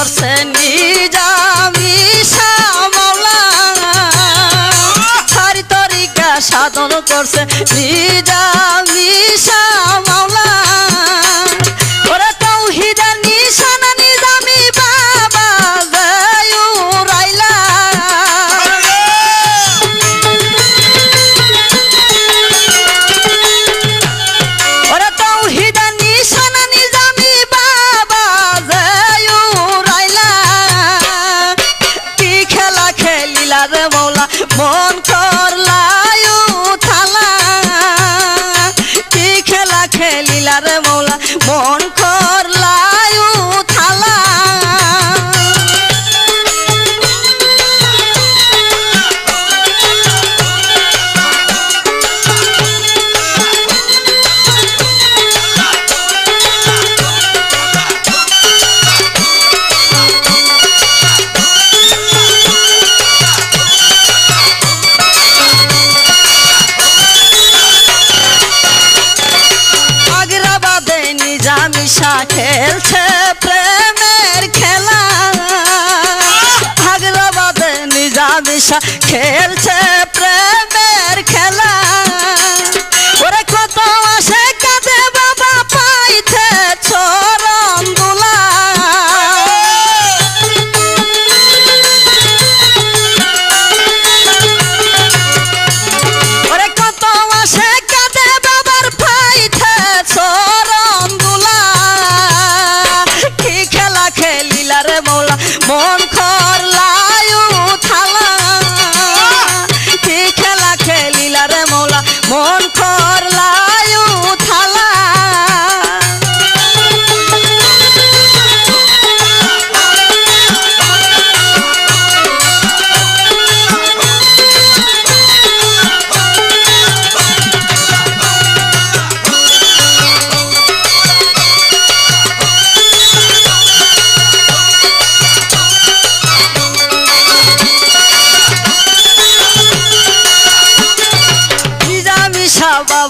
করছে নিজামি শামলা সারি তরিকা সাধন করছে পয়সা খেলছে প্রেমের খেলা। হাগলাবাদে নিজামিশা খেলছে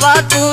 बाबा तू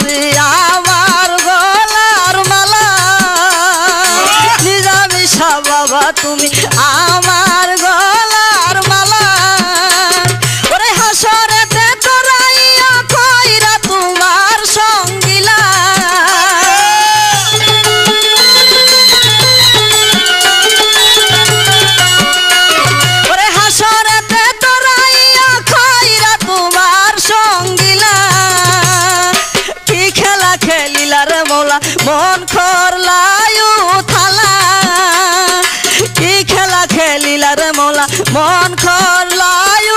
মন খোলায়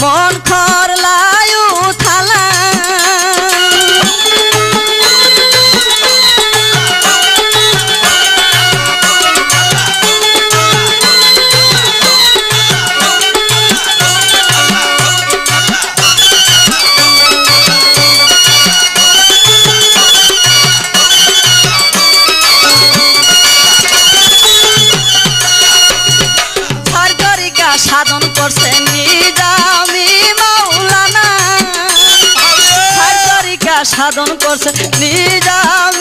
வான் সাধন করছে নিজামি